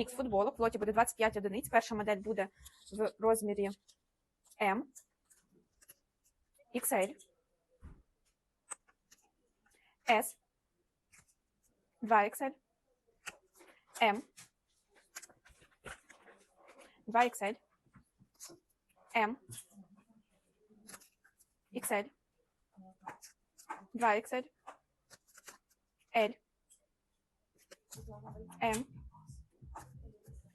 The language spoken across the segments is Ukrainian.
Мікс футболок, в лоті буде 25 одиниць. Перша модель буде в розмірі М, XL, S, 2XL, M, 2XL, M, XL, 2XL, L, M,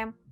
М.